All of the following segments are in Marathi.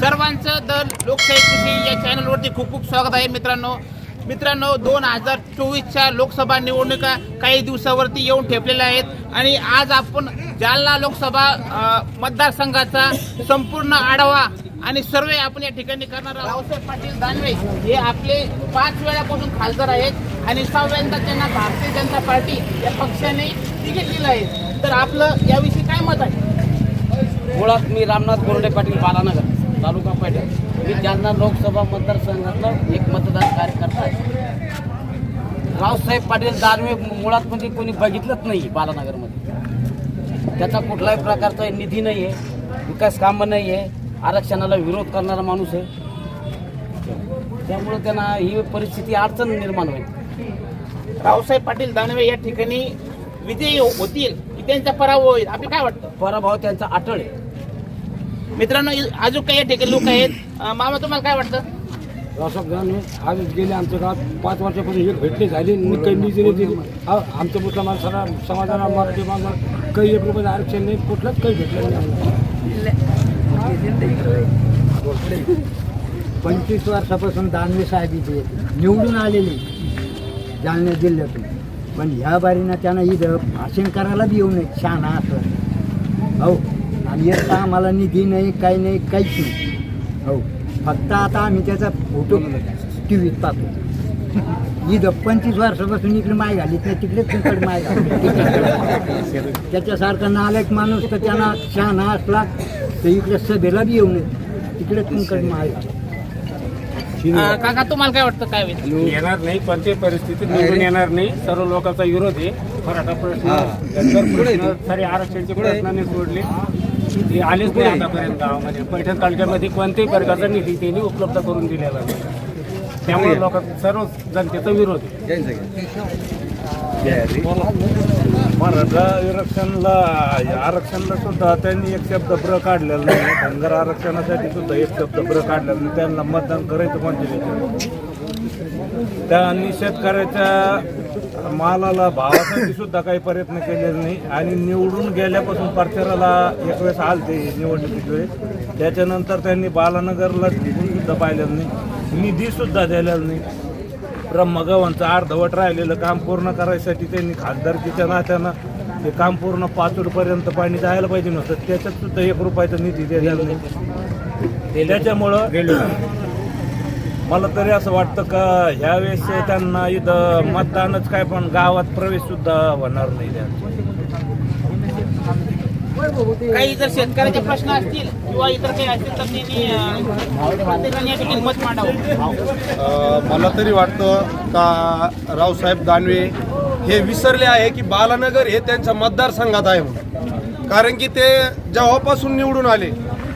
सर्वांचं दर लोकशाही कृषी या चॅनलवरती खूप खूप स्वागत आहे मित्रांनो. मित्रांनो दोन हजार चोवीसच्या लोकसभा निवडणुका काही दिवसावरती येऊन ठेपलेल्या आहेत आणि आज आपण जालना लोकसभा मतदारसंघाचा संपूर्ण आढावा आणि सर्वे आपण या ठिकाणी करणार रावसाहेब पाटील दानवे हे आपले पाच वेळापासून खासदार आहेत आणि सहाव्यांदा त्यांना भारतीय जनता पार्टी या पक्षाने तिकीट दिलं आहे. तर आपलं याविषयी काय मत आहे? मुळात मी रामनाथ गोरडे पाटील बालानगर तालुका पैठण. मी जालना लोकसभा मतदारसंघातलं एक मतदार कार्यकर्ता आहे. रावसाहेब पाटील दानवे मुळात म्हणजे कोणी बघितलंच नाही बालानगरमध्ये. त्याचा कुठलाही प्रकारचा निधी नाही आहे विकास कामं नाही आहे आरक्षणाला विरोध करणारा माणूस आहे. त्यामुळं त्यांना ही परिस्थिती अडचण निर्माण होईल. रावसाहेब पाटील दानवे या ठिकाणी विजयी होतील. त्यांचा पराभव होईल. आपलं काय वाटतं? पराभव त्यांचा अटळ आहे. मित्रांनो अजून काही या ठिकाणी लोक आहेत. अं, मामा तुम्हाला काय वाटतं? आजच गेले आमच्या गावात. पाच वर्षापासून एक भेटली झाली. आणि काही निधी नाही. दिली हा, आमच्या मुसलमान सरा समाजाला मराठी माणसाला काही एक रुपयाचं आरक्षण नाही. कुठलंच काही भेटलं नाही आम्हाला. पंचवीस वर्षापासून दानवे साहेब इथे निवडून आलेले जालना जिल्ह्यातून. पण ह्या बारीनं त्यांना इथं भाषण करायला बी येऊ नये छान असं. हो आणि येत आम्हाला निधी नाही काही नाही काहीच नाही. हो फक्त आता आम्ही त्याचा फोटो टी व्हीत पाहतो. इथं पंचवीस वर्षापासून इकडे माय घालीत नाही तिकडे तिकडे माय घाली त्याच्यासारखा नालायक माणूस तर त्यांना शहाणा असला तर इकडे सभेला बी येऊ नये तिकडे तुमकडे माय घाली अं, काका तुम्हाला काय वाटतं? काय होईल? येणार नाही कोणत्याही परिस्थितीत निवडून येणार नाही. सर्व लोकांचा विरोध आहे. मराठा प्रश्न धनगर प्रश्न सारे आरक्षणचे प्रश्नाने सोडले. ते आलेच नाही आतापर्यंत गावामध्ये. पैठण तालुक्यामध्ये कोणत्याही प्रकारचा निधी त्यांनी उपलब्ध करून दिलेला नाही. त्यामुळे लोक सर्व जनतेचा विरोध आहे. मराठा आरक्षणला आरक्षणला सुद्धा त्यांनी एक शब्द ब्र काढलेला नाही. धनगर आरक्षणासाठी सुद्धा एक शब्द ब्र काढलेला नाही. त्यांना मतदान करायचं म्हणजे कोणत्या त्यांनी शेतकऱ्याच्या मालाला भावासाठी सुद्धा काही प्रयत्न केलेले नाही. आणि निवडून गेल्यापासून प्रचाराला एक वेळेस आलते निवडणुकीच्या वेळेस त्याच्यानंतर त्यांनी बालानगरला सुद्धा पाहिलेलं नाही. निधी सुद्धा दिलेला नाही. ब्रह्मगवांचं अर्धवट राहिलेलं काम पूर्ण करायसाठी त्यांनी खासदारकीच्या नात्यानं ते काम पूर्ण पाचोडपर्यंत पाणी जायला पाहिजे नव्हतं. त्याच्यात सुद्धा एक रुपयाचा निधी दिलेला नाही. त्याच्यामुळं मला तरी असं वाटतं का ह्यावेळेस त्यांना इथं मतदानच काय पण गावात प्रवेश सुद्धा होणार नाही त्यांचा. काही जर शेतकऱ्याचे प्रश्न असतील किंवा इतर काही असतील तर त्यांनी प्रत्येकाने मत मांडावं. मला तरी वाटतं का रावसाहेब दानवे हे विसरले आहे की बालानगर हे त्यांच्या मतदारसंघात आहे म्हणून. कारण की ते जेव्हापासून निवडून आले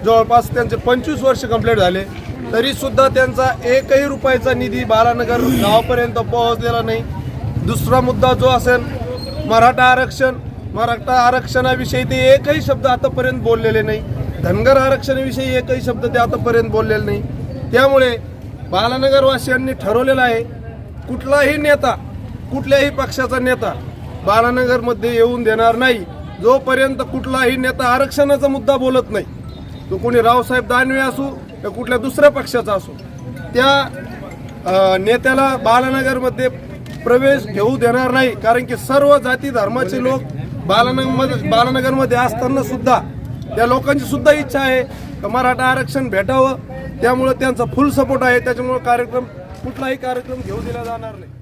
जवळपास त्यांचे पंचवीस वर्ष कंप्लीट झाले तरी सुद्धा त्यांचा एकही रुपयाचा निधी बालानगर गावापर्यंत पोहोचलेला नाही. दुसरा मुद्दा जो असेल मराठा आरक्षण मराठा आरक्षणाविषयी ते एकही शब्द आतापर्यंत बोललेले नाही. धनगर आरक्षणाविषयी एकही शब्द ते आतापर्यंत बोललेले नाही. त्यामुळे बालानगरवासियांनी ठरवलेलं आहे कुठलाही नेता कुठल्याही पक्षाचा नेता बालानगरमध्ये येऊन देणार नाही. जोपर्यंत कुठलाही नेता आरक्षणाचा मुद्दा बोलत नाही तो कोणी रावसाहेब दानवे असू किंवा कुठल्या दुसऱ्या पक्षाचा असू त्या नेत्याला बालानगरमध्ये प्रवेश घेऊ देणार नाही. कारण की सर्व जाती धर्माचे लोक बालानगरमध्ये बालानगरमध्ये असताना सुद्धा त्या लोकांची सुद्धा इच्छा आहे का मराठा आरक्षण भेटावं? त्यामुळं त्यांचा फुल सपोर्ट आहे. त्याच्यामुळं कार्यक्रम कुठलाही कार्यक्रम घेऊ दिला जाणार नाही.